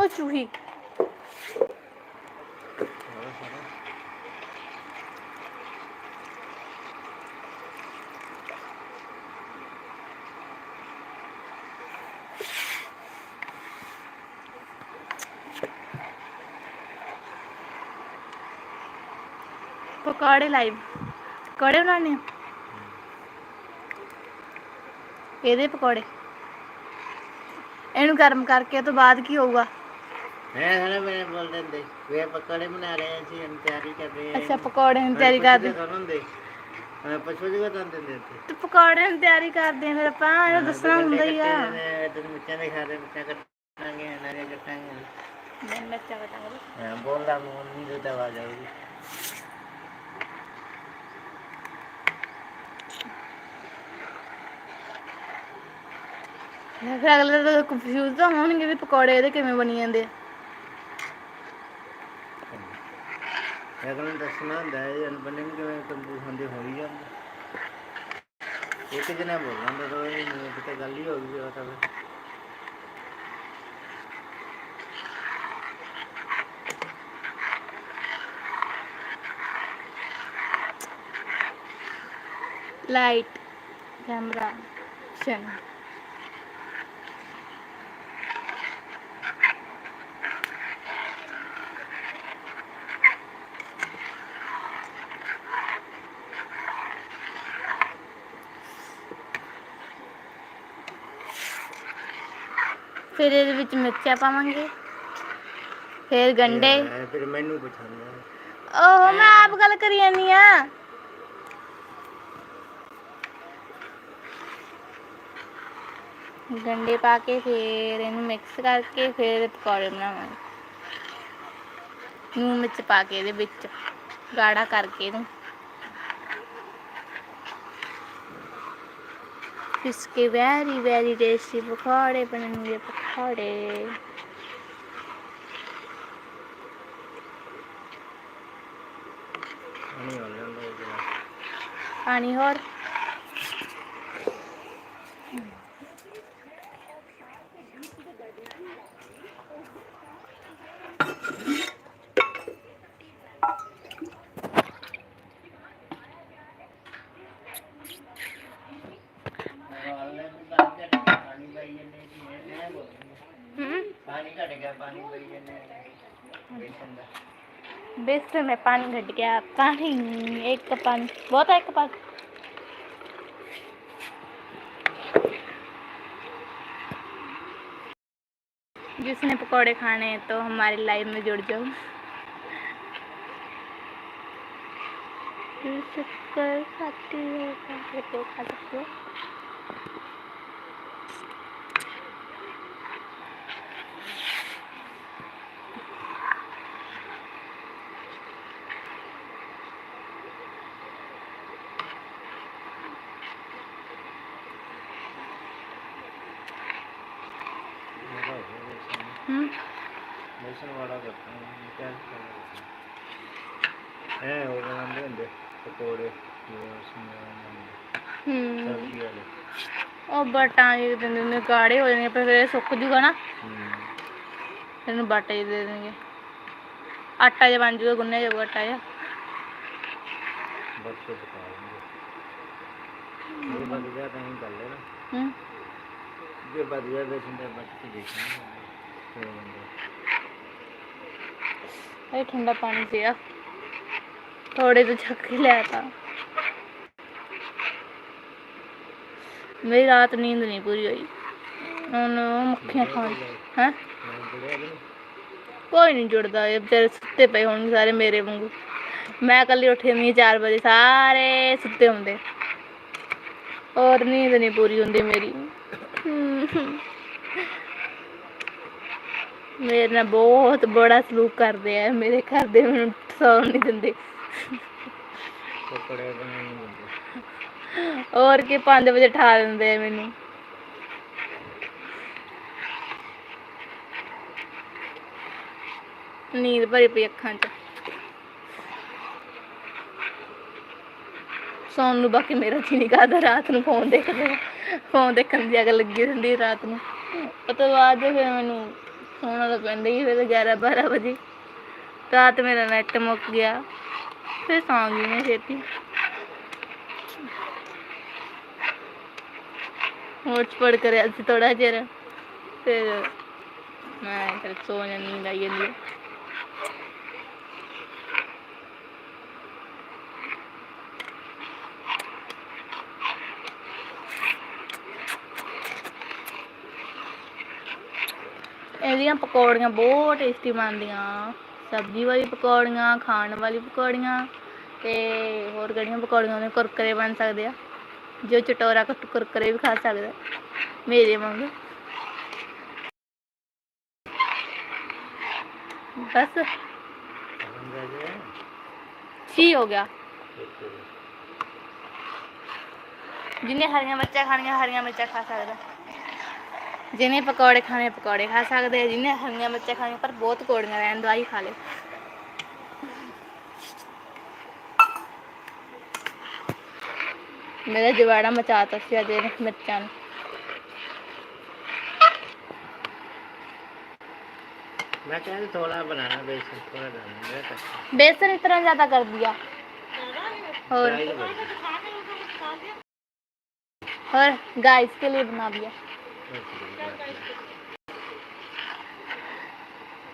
ਉਹ ਚੂਹੀ ਪਕੌੜੇ ਲਾਈਵ ਪਕੌੜੇ ਬਣਾਉਣੇ ਆ ਇਹਦੇ ਪਕੌੜੇ ਇਹਨੂੰ ਗਰਮ ਕਰਕੇ ਤੋਂ ਬਾਅਦ ਕੀ ਹੋਊਗਾ ਹੈ ਹਲੇ ਮੇਰੇ ਬੋਲ ਦਿੰਦੇ ਵੇ ਪਕੌੜੇ ਬਣਾ ਰਹੇ ਹਾਂ ਅਸੀਂ ਹੁਣ ਤਿਆਰੀ ਕਰ ਰਹੇ ਹਾਂ। ਅੱਛਾ ਪਕੌੜੇ ਦੀ ਤਿਆਰੀ ਕਰਦੇ। ਹੁੰਦੇ ਪਸ਼ੂ ਜੀ ਤਾਂ ਦਿੰਦੇ ਤੇ ਤੇ ਪਕੌੜੇ ਦੀ ਤਿਆਰੀ ਕਰਦੇ ਆ ਫਿਰ ਆਪਾਂ ਇਹਨੂੰ ਦੱਸਣਾ ਹੁੰਦਾ ਹੀ ਆ। ਤੇ ਮਿੱਠਾ ਦੇ ਖਾ ਰਹੇ ਮਿੱਠਾ ਕੱਟਾਂਗੇ ਨਾਰੇ ਕੱਟਾਂਗੇ। ਮੈਂ ਮਿਰਚਾਂ ਕਟਾਂਗਾ। ਹਾਂ ਬੋਲਦਾ ਮੂੰਹ ਨਹੀਂ ਦੇ ਤਾਂ ਆਵਾਜ਼ ਆਊਗੀ ਫਿਰ ਅਗਲੇ ਤਾਂ ਕੰਫਿਊਜ਼ ਤਾਂ ਹੋਣਗੇ ਵੀ ਪਕੌੜੇ ਇਹਦੇ ਕਿਵੇਂ ਬਣੀ ਜਾਂਦੇ ਆ। ਅਗਲੇ ਨੂੰ ਦੱਸਣਾ ਹੁੰਦਾ ਹੈ ਅਨਬਨੇ ਨੂੰ ਕਿਵੇਂ ਕੰਬੂ ਹੁੰਦੇ ਹੋਈ ਜਾਂਦੇ ਇੱਕ ਜਣਾ ਬੋਲਣਾ ਤਾਂ ਉਹ ਨਹੀਂ ਕਿਤੇ ਗੱਲ ਹੀ ਹੋ ਗਈ ਉਹ ਤਾਂ ਫਿਰ। ਲਾਈਟ ਕੈਮਰਾ ਐਕਸ਼ਨ ਫਿਰ ਇਹਦੇ ਵਿੱਚ ਮਿਰਚਾਂ ਪਾਵਾਂਗੇ। ਫਿਰ ਗੰਡੇ। ਫਿਰ ਮੈਨੂੰ ਪੁੱਛਾਂਗਾ ਓਹ ਮੈਂ ਆਪ ਗੱਲ ਕਰੀ ਜਾਂਦੀ ਆ ਗੰਡੇ ਪਾ ਕੇ ਫਿਰ ਇਹਨੂੰ ਮਿਕਸ ਕਰਕੇ ਫਿਰ ਪਕੌੜੇ ਬਣਾਵਾਂਗੇ। ਨੂਨ ਮਿਰਚ ਪਾ ਕੇ ਇਹਦੇ ਵਿੱਚ ਗਾੜਾ ਕਰਕੇ ਇਹਨੂੰ। ਇਸ ਕੇ ਵੈਰੀ ਵੈਰੀ ਟੇਸਟੀ ਪਕੌੜੇ ਬਣਨਗੇ। party. आणि और पानी बेसन में पानी घट गया। पानी, एक कप पानी, बहुत है एक कप पानी। जिसने पकोड़े खाने हैं तो हमारे लाइव में जुड़ जाओ। शक्कर खाती है तो खा सकते हो। ਹੂੰ। ਮੌਸਮ ਵਾਲਾ ਕਰਤਾ ਮੈਂ ਕਿਆ ਕਰਨਾ ਹੈ ਉਹ ਬਣਾਉਂਦੇ ਹੁੰਦੇ ਪਕੌੜੇ ਹੂੰ। ਉਹ ਬਟਾਂ ਜੇ ਦਿੰਦੇ ਨੇ ਗਾੜੇ ਹੋ ਜਾਣਗੇ ਪਰ ਫਿਰ ਇਹ ਸੁੱਕ ਜੂਗਾ ਨਾ। ਇਹਨੂੰ ਬਾਟੇ ਦੇ ਦੇਣਗੇ। ਆਟਾ ਜਿਹਾ ਬਣ ਜੂਗਾ ਗੁੰਨਿਆ ਜਾਊਗਾ ਆਟਾ ਜਿਹਾ। ਬਸ ਪਕਾ ਲੈਂਗੇ ਜੇ ਬਚ ਗਿਆ ਤਾਂ ਹੀ ਗੱਲ ਹੈ ਨਾ। ਜੇ ਬਚ ਗਿਆ ਤਾਂ ਸਿੰਦਾ ਬਚ ਕੇ ਦੇਖਾਂਗੇ ਇਹ ਠੰਡਾ ਪਾਣੀ ਪਿਆ। ਥੋੜੇ ਤੋਂ ਚੱਕ ਕੇ ਲਿਆ ਤਾ। ਮੇਰੀ ਰਾਤ ਨੀਂਦ ਨਹੀਂ ਪੂਰੀ ਹੋਈ। ਹੁਣ ਮੱਖੀਆਂ ਖਾਣ ਹੈ ਨਹੀਂ। ਕੋਈ ਨਹੀਂ ਜੁੜਦਾ। ਇਹ ਵਿਚਾਰੇ ਸੁੱਤੇ ਪਏ ਹੋਣਗੇ ਸਾਰੇ ਮੇਰੇ ਵਾਂਗੂ। ਮੈਂ ਕੱਲੀ ਉੱਠੀ ਹੁੰਦੀ 4 ਵਜੇ। ਸਾਰੇ ਸੁੱਤੇ ਹੁੰਦੇ। ਔਰ ਨੀਂਦ ਨਹੀਂ ਪੂਰੀ ਹੁੰਦੀ ਮੇਰੀ। ਮੇਰੇ ਨਾਲ ਬਹੁਤ ਬੜਾ ਸਲੂਕ ਕਰਦੇ ਆ ਮੇਰੇ ਘਰ ਦੇ ਮੈਨੂੰ ਸੌਣ ਨਹੀਂ ਦਿੰਦੇ। ਨਹੀਂ ਔਰ ਕੀ 5 ਵਜੇ ਠਾ ਦਿੰਦੇ ਆ ਮੈਨੂੰ। ਨੀਂਦ ਭਰੀ ਪਈ ਅੱਖਾਂ 'ਚ। ਸੌਣ ਨੂੰ ਬਾਕੀ ਮੇਰਾ ਜੀ ਨਹੀਂ ਕਰਦਾ ਰਾਤ ਨੂੰ ਫੋਨ ਦੇਖਦੇ ਫੋਨ ਦੇਖਣ ਦੀ ਅਗਲ ਲੱਗੀ ਰਹਿੰਦੀ ਰਾਤ ਨੂੰ। ਉਹ ਤੋਂ ਬਾਅਦ ਫਿਰ ਮੈਨੂੰ ਸੋਣਾ ਤਾਂ ਪੈਂਦਾ ਹੀ ਫਿਰ 11 12 ਵਜੇ। ਰਾਤ ਮੇਰਾ ਨੈਟ ਮੁੱਕ ਗਿਆ। ਫਿਰ ਸੌਂ ਗਈ ਮੈਂ ਛੇਤੀ। ਹੌਟਸਪੌਟ ਕਰਿਆ ਸੀ ਥੋੜਾ ਚਿਰ। ਫਿਰ ਮੈਂ ਫਿਰ ਸੋ ਜਾਂਦੀ ਨੀਂਦ ਆਈ ਜਾਂਦੀ ਇਹਦੀਆਂ ਪਕੌੜੀਆਂ ਬਹੁਤ ਟੇਸਟੀ ਬਣਦੀਆਂ। ਸਬਜ਼ੀ ਵਾਲੀ ਪਕੌੜੀਆਂ, ਖਾਣ ਵਾਲੀ ਪਕੌੜੀਆਂ ਤੇ ਹੋਰ ਕਿਹੜੀਆਂ ਪਕੌੜੀਆਂ ਨੇ ਕੁਰਕਰੇ ਬਣ ਸਕਦੇ ਆ। ਜੋ ਚਟੋਰਾ ਕੁ- ਕੁਰਕਰੇ ਵੀ ਖਾ ਸਕਦਾ ਮੇਰੇ ਵਾਂਗ। ਬਸ। ਬੰਦਾ ਹੋ ਗਿਆ। ਜਿਹਨੇ ਹਰੀਆਂ ਮਿਰਚਾਂ ਖਾਣੀਆਂ, ਹਰੀਆਂ ਮਿਰਚਾਂ ਖਾ ਸਕਦਾ जिन्हें पकौड़े खाने पकौड़े खा सकते हैं जिन्हें हरियाँ मिर्चा खाने पर बहुत कौड़ियाँ रहन दवाई खा ले। मेरा जवाड़ा मचाता सी अज मिर्चा बेसन बेसन इतना ज़्यादा कर दिया। और और गाइस के लिए बना दिया।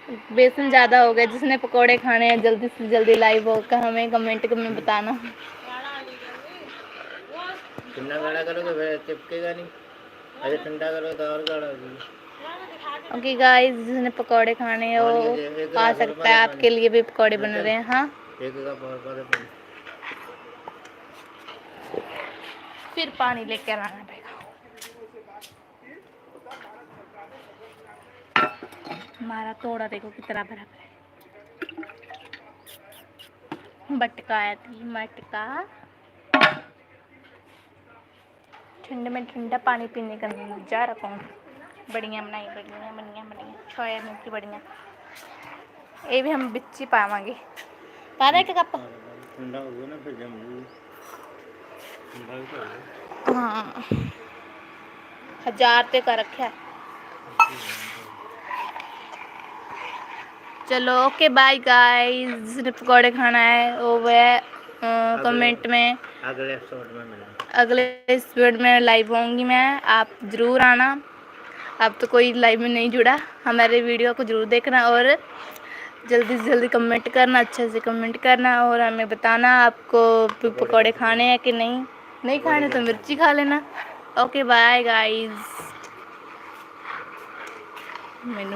बेसन ज़्यादा हो गया जिसने पकोड़े खाने हैं जल्दी से जल्दी लाइव होकर हमें कमेंट में बताना। ठंडा गाढ़ा करोगे फिर चिपकेगा नहीं। अरे ठंडा करोगे तो और गाढ़ा हो जाएगा। ओके गाइस जिसने पकोड़े खाने हैं वो आ सकता है आपके लिए भी पकोड़े बन रहे हैं हाँ। एक। फिर पानी लेकर आना हमारा तोड़ा देखो कितना बराबर है। मटका आया थी मटका। ठंड में ठंडा पानी पीने का मज़ा रखो बढ़िया बनाई बढ़िया बढ़िया बढ़िया। छोया मिलती बढ़िया। ये भी हम बिच्ची पावे पा रहे क्या कप। हाँ, हाँ। हज़ार पे का रखे है। चलो ओके बाय गाइस जिसने पकौड़े खाना है वो वह कमेंट में। अगले एपिसोड में मिलेंगे अगले एपिसोड में लाइव होंगी मैं। आप ज़रूर आना। आप तो कोई लाइव में नहीं जुड़ा। हमारे वीडियो को ज़रूर देखना और जल्दी से जल्दी कमेंट करना अच्छे से कमेंट करना और हमें बताना आपको पकौड़े खाने। हैं कि नहीं। नहीं खाने तो मिर्ची खा लेना। ओके बाय गाइस मैंने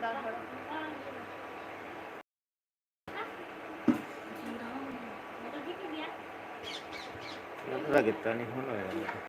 ਦਾਲ ਥੋੜਾ ਉਹਦਾ ਕੀਤਾ ਨਹੀਂ ਹੁਣ ਹੋਇਆ